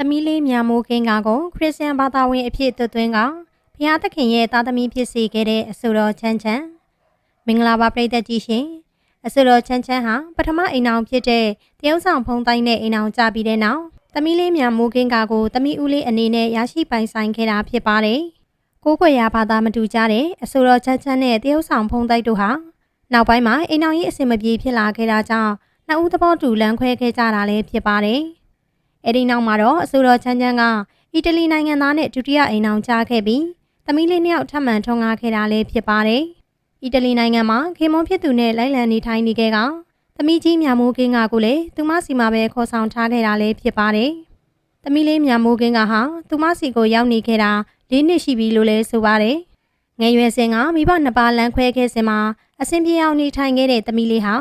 သမီးလေးမြန်မိုးခင်းကကိုခရစ်စတန်ဘာသာဝင်အဖြစ်သွတ်သွင်းကဘုရားသခင်ရဲ့သားသမီးဖြစ်စေခဲ့တဲ့အဆိုတော်ချမ်းချမ်းမင်္ဂလာပါပရိသတ်ကြီးရှင်အဆိုတော်ချမ်းချမ်းဟာပထမအိမ်အောင်ဖြစ်တဲ့တရုတ်ဆောင်ဖုံးတိုင်းတဲ့အိမ်အောင်ကြပြီးတဲ့နောက်သမီးလေးမြန်မိုးခင်းကကိုသမီးဦးလေးအနေနဲ့ရရှိပိုင်ဆိုင်ခဲ့တာဖြစ်ပါတယ်ကိုးကွယ်ရာဘာသာမတူကြတဲ့အဆိုတော်ချမ်းချမ်းနဲ့တရုတ်ဆောင်ဖုံးတိုင်းတို့ဟာနောက်ပိုင်းမှာအိမ်အောင်ရေးအဆင်မပြေဖြစ်လာခဲ့တာကြောင့်နှစ်ဦးသဘောတူလမ်းခွဲခဲ့ကြတာလည်းဖြစ်ပါတယ် အဲ့ဒီနောက်မှာတော့အဆိုတော်ချမ်းချမ်းကအီတလီနိုင်ငံသားနဲ့ဒုတိယအိမ်အောင်ကြားခဲ့ပြီးသမီးလေးနှစ်ယောက်ထပ်မံထွန်းကားခဲ့တာလည်းဖြစ်ပါတယ်။အီတလီနိုင်ငံမှာခေမွန်ဖြစ်သူနဲ့လိုက်လံနေထိုင်နေခဲ့ကသမီးကြီးမြမိုးကင်းကကိုလည်းသူမစီမှာပဲခေါ်ဆောင်ထားခဲ့တာလည်းဖြစ်ပါတယ်။သမီးလေးမြမိုးကင်းကဟာသူမစီကိုရောက်နေခဲ့တာ၄နှစ်ရှိပြီလို့လည်းဆိုပါတယ်။ငယ်ရွယ်စဉ်ကမိဘနှစ်ပါးလမ်းခွဲခဲ့စဉ်မှာအဆင်ပြေအောင်နေထိုင်ခဲ့တဲ့သမီးလေးဟာ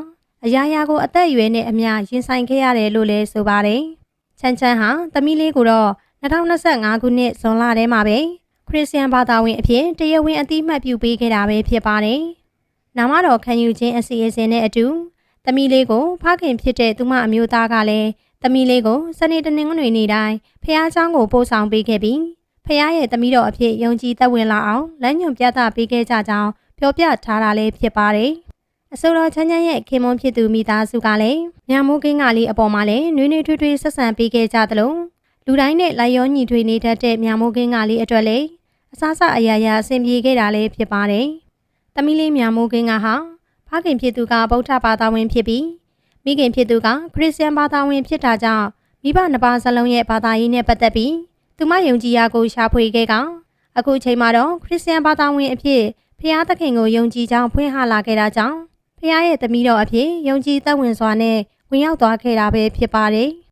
အရာရာကိုအသက်အရွယ်နဲ့အမျှရင်ဆိုင်ခဲ့ရတယ်လို့လည်းဆိုပါတယ်။ ချမ်းချမ်းဟာသမီးလေးကိုတော့2025ခုနှစ်ဇွန်လထဲမှာပဲခရစ်ယာန်ဘာသာဝင်အဖြစ်တရားဝင်အသိမှတ်ပြုပေးခဲ့တာပဲဖြစ်ပါတယ်။နာမတော်ခံယူခြင်းအစီအစဉ်နဲ့အတူသမီးလေးကိုဖခင်ဖြစ်တဲ့သူမအမျိုးသားကလည်းသမီးလေးကိုစနေတနင်္ဂနွေနေ့တိုင်းဖះเจ้าကိုပို့ဆောင်ပေးခဲ့ပြီးဖះရဲ့သမီးတော်အဖြစ်ယုံကြည်သက်ဝင်လာအောင်လမ်းညွှန်ပြသပေးခဲ့ကြကြောင်းပြောပြထားတာလည်းဖြစ်ပါတယ်။ အဆိုတော်ချမ်းချမ်းရဲ့ခင်မွန်းဖြစ်သူမိသားစုကလည်းညမိုးကင်းကလေးအပေါ်မှာလည်းနွေးနွေးထွေးထွေးဆက်ဆံပေးခဲ့ကြသလိုလူတိုင်းနဲ့လိုက်ရောညီထွေနေတတ်တဲ့ညမိုးကင်းကလေးအတွက်လည်းအစားအစာအရာရာအဆင်ပြေခဲ့တာလည်းဖြစ်ပါတယ်။တမီးလေးညမိုးကင်းကဟာဖခင်ဖြစ်သူကဗုဒ္ဓဘာသာဝင်ဖြစ်ပြီးမိခင်ဖြစ်သူကခရစ်ယာန်ဘာသာဝင်ဖြစ်တာကြောင့်မိဘနှစ်ပါးစလုံးရဲ့ဘာသာရေးနဲ့ပတ်သက်ပြီးသူမယုံကြည်ရာကိုရှာဖွေခဲ့ကအခုချိန်မှာတော့ခရစ်ယာန်ဘာသာဝင်အဖြစ်ဖျားသခင်ကိုယုံကြည်ကြောင်းဖွင့်ဟလာခဲ့တာကြောင့် ဖះရဲ့သမီးတော်အဖြစ်ယုံကြည်သက်ဝင်စွာနဲ့ဝင်ရောက်သွားခဲ့တာပဲဖြစ်ပါတယ်။